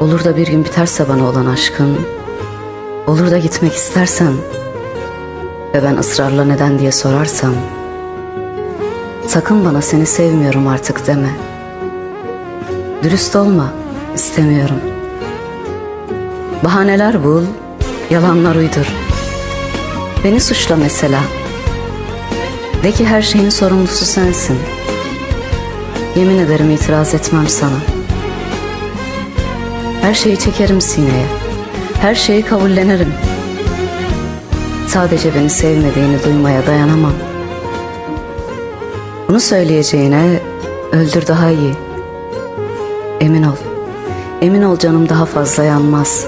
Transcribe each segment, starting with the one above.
Olur da bir gün biterse bana olan aşkın, olur da gitmek istersen ve ben ısrarla neden diye sorarsam, sakın bana seni sevmiyorum artık deme. Dürüst olma, istemiyorum. Bahaneler bul, yalanlar uydur. Beni suçla mesela. De ki her şeyin sorumlusu sensin. Yemin ederim itiraz etmem sana. Her şeyi çekerim sineye. Her şeyi kabullenirim. Sadece beni sevmediğini duymaya dayanamam. Bunu söyleyeceğine öldür daha iyi. Emin ol. Emin ol canım daha fazla yanmaz.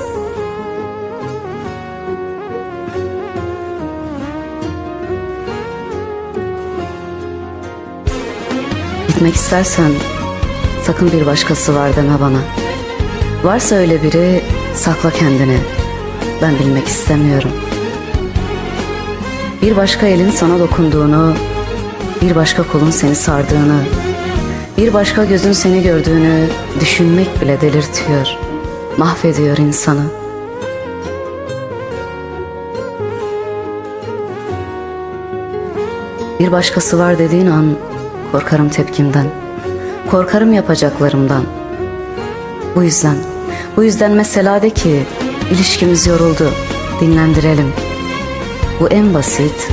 Gitmek istersen sakın bir başkası var deme bana. Varsa öyle biri sakla kendini. Ben bilmek istemiyorum. Bir başka elin sana dokunduğunu, bir başka kolun seni sardığını, bir başka gözün seni gördüğünü düşünmek bile delirtiyor. Mahvediyor insanı. Bir başkası var dediğin an korkarım tepkimden. Korkarım yapacaklarımdan. Bu yüzden, bu yüzden mesela de ki ilişkimiz yoruldu, dinlendirelim. Bu en basit,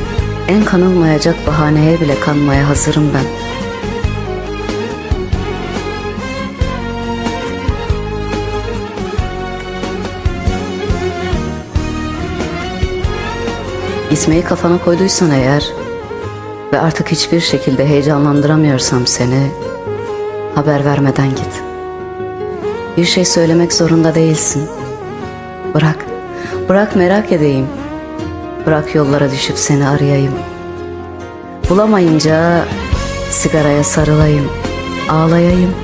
en kanılmayacak bahaneye bile kanmaya hazırım ben. Gitmeyi kafana koyduysan eğer ve artık hiçbir şekilde heyecanlandıramıyorsam seni haber vermeden git. Bir şey söylemek zorunda değilsin. Bırak, bırak merak edeyim. Bırak yollara düşüp seni arayayım. Bulamayınca sigaraya sarılayım, ağlayayım.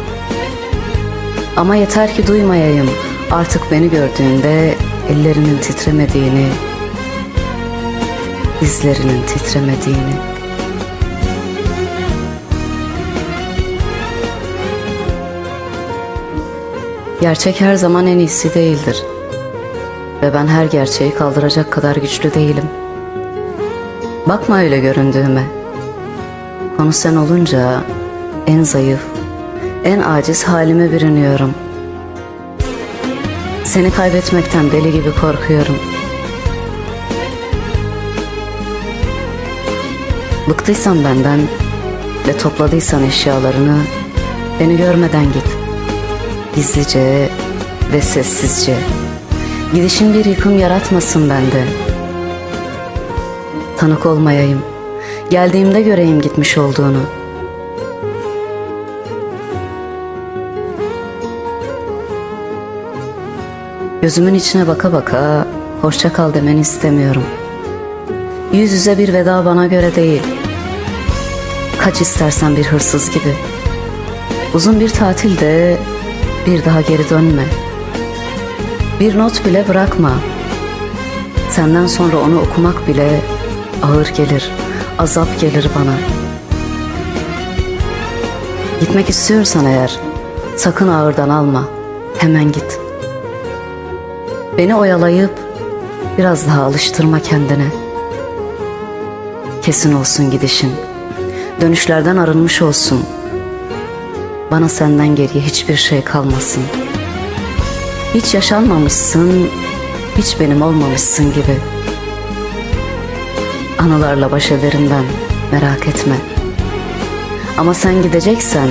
Ama yeter ki duymayayım artık beni gördüğünde ellerinin titremediğini, dizlerinin titremediğini. Gerçek her zaman en iyisi değildir. Ve ben her gerçeği kaldıracak kadar güçlü değilim. Bakma öyle göründüğüme. Konu sen olunca en zayıf, en aciz halime bürünüyorum. Seni kaybetmekten deli gibi korkuyorum. Bıktıysan benden ve topladıysan eşyalarını beni görmeden git. Gizlice ve sessizce. Gidişin bir yıkım yaratmasın bende. Tanık olmayayım. Geldiğimde göreyim gitmiş olduğunu. Gözümün içine baka baka hoşça kal demeni istemiyorum. Yüz yüze bir veda bana göre değil. Kaç istersen bir hırsız gibi. Uzun bir tatilde bir daha geri dönme. Bir not bile bırakma. Senden sonra onu okumak bile ağır gelir, azap gelir bana. Gitmek istiyorsan eğer sakın ağırdan alma. Hemen git. Beni oyalayıp biraz daha alıştırma kendine. Kesin olsun gidişin. Dönüşlerden arınmış olsun. Bana senden geriye hiçbir şey kalmasın. Hiç yaşanmamışsın, hiç benim olmamışsın gibi. Anılarla baş ederim ben, merak etme. Ama sen gideceksen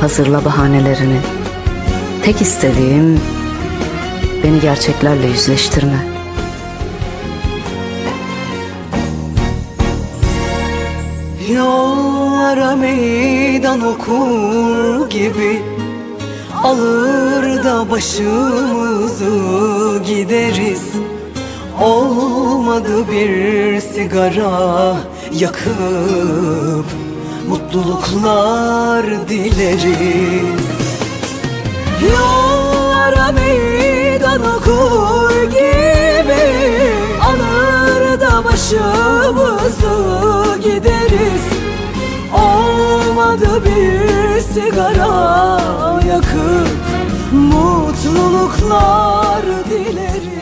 hazırla bahanelerini. Tek istediğim beni gerçeklerle yüzleştirme. Yollara meydan okur gibi Alır da başımızı gideriz. Olmadı bir sigara yakıp Mutluluklar dileriz. Yollara meydan okur gibi Alır da başımızı Olmadı bir sigara yakıp Mutlu mutluluklar dileriz